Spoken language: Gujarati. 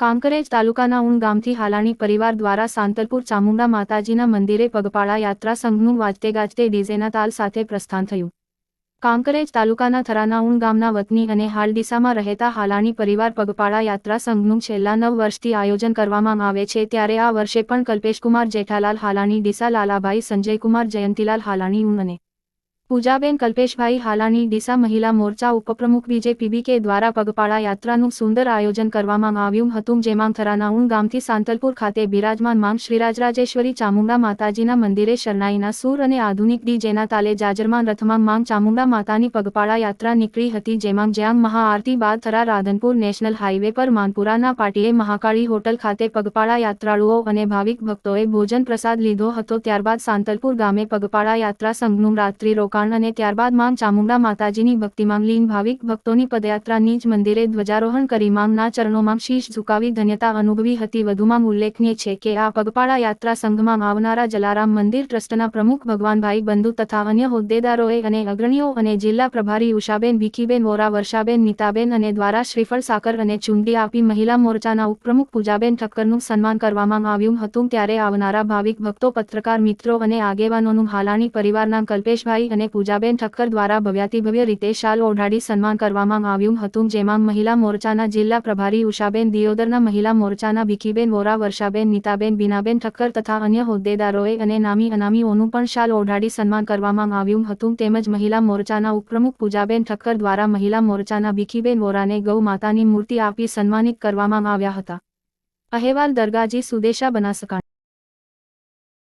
કાંકરેજ તાલુકાના ઉણ ગામથી હાલાણી પરિવાર દ્વારા સાંતલપુર ચામુંડા માતાજીના મંદિરે પગપાળા યાત્રા સંઘનું વાજતે ગાજતે ડીઝેના તાલ સાથે પ્રસ્થાન થયું. કાંકરેજ તાલુકાના થરાના ઉણ ગામના વતની અને હાલ ડીસામાં રહેતા હાલાણી પરિવાર પગપાળા યાત્રા સંઘનું છેલ્લા નવ વર્ષથી આયોજન કરવામાં આવે છે ત્યારે આ વર્ષે પણ કલ્પેશકુમાર જેઠાલાલ હાલાણી, ડીસા લાલાભાઈ, સંજયકુમાર, જયંતીલાલ હાલાણી, ઉણ અને પૂજાબેન કલ્પેશભાઈ હાલાની ડીસા મહિલા મોરચા ઉપપ્રમુખ બીજે પીબીકે દ્વારા પગપાળા યાત્રાનું સુંદર આયોજન કરવામાં આવ્યું હતું, જેમાં થરાના ઉણ ગામથી સાંતલપુર ખાતે બિરાજમાન માંગ શ્રીરાજરાજેશ્વરી ચામુંડા માતાજીના મંદિરે શરણાઈના સૂર અને આધુનિક ડીજેના તાલે જાજરમાન રથમાં માંગ ચામુંડા માતાની પગપાળા યાત્રા નીકળી હતી, જેમાં જ્યાં મહાઆરતી બાદ થરા રાધનપુર નેશનલ હાઈવે પર માનપુરાના પાટીએ મહાકાળી હોટલ ખાતે પગપાળા યાત્રાળુઓ અને ભાવિક ભક્તોએ ભોજન પ્રસાદ લીધો હતો, ત્યારબાદ સાંતલપુર ગામે પગપાળા યાત્રા સંઘનું રાત્રિ રોકાણ અને ત્યારબાદમાં ચામુંડા માતાજીની ભક્તિમાં લીન ભાવિક ભક્તોની પદયાત્રાની જ મંદિરે ધ્વજારોહણ કરી માંગના ચરણોમાં શીશ ઝુકાવી ધન્યતા અનુભવી હતી. વધુમાં ઉલ્લેખનીય છે કે આ પગપાળા યાત્રા સંઘમાં આવનારા જલારામ મંદિર ટ્રસ્ટના પ્રમુખ ભગવાનભાઈ બંધુ તથા અન્ય હોદ્દેદારોએ અને અગ્રણીઓ અને જિલ્લા પ્રભારી ઉષાબેન, ભીખીબેન, વોરા, વર્ષાબેન, નીતાબેન અને દ્વારા શ્રીફળ, સાકર અને ચુંડી આપી મહિલા મોરચાના ઉપપ્રમુખ પૂજાબેન ઠક્કરનું સન્માન કરવામાં આવ્યું હતું. ત્યારે આવનારા ભાવિક ભક્તો, પત્રકાર, મિત્રો અને આગેવાનોનું હાલાણી પરિવારના કલ્પેશભાઈ અને પૂજાબેન ઠક્કર દ્વારા ભવ્યાતિભવ્ય રીતે શાલ ઓઢાડી સન્માન કરવામાં આવ્યું હતું, જેમાં મહિલા મોરચાના જિલ્લા પ્રભારી ઉષાબેન દિયોદરના મહિલા મોરચાના ભીખીબેન, વોરા વર્ષાબેન, નીતાબેન, બીનાબેન ઠક્કર તથા અન્ય હોદ્દેદારોએ અને નામી અનામીઓનું પણ શાલ ઓઢાડી સન્માન કરવામાં આવ્યું હતું. તેમજ મહિલા મોરચાના ઉપપ્રમુખ પૂજાબેન ઠક્કર દ્વારા મહિલા મોરચાના ભીખીબેન, વોરાને ગૌ માતાની મૂર્તિ આપી સન્માનિત કરવામાં આવ્યા હતા. અહેવાલ દરગાજી સુદેશા બનાસકાંઠા.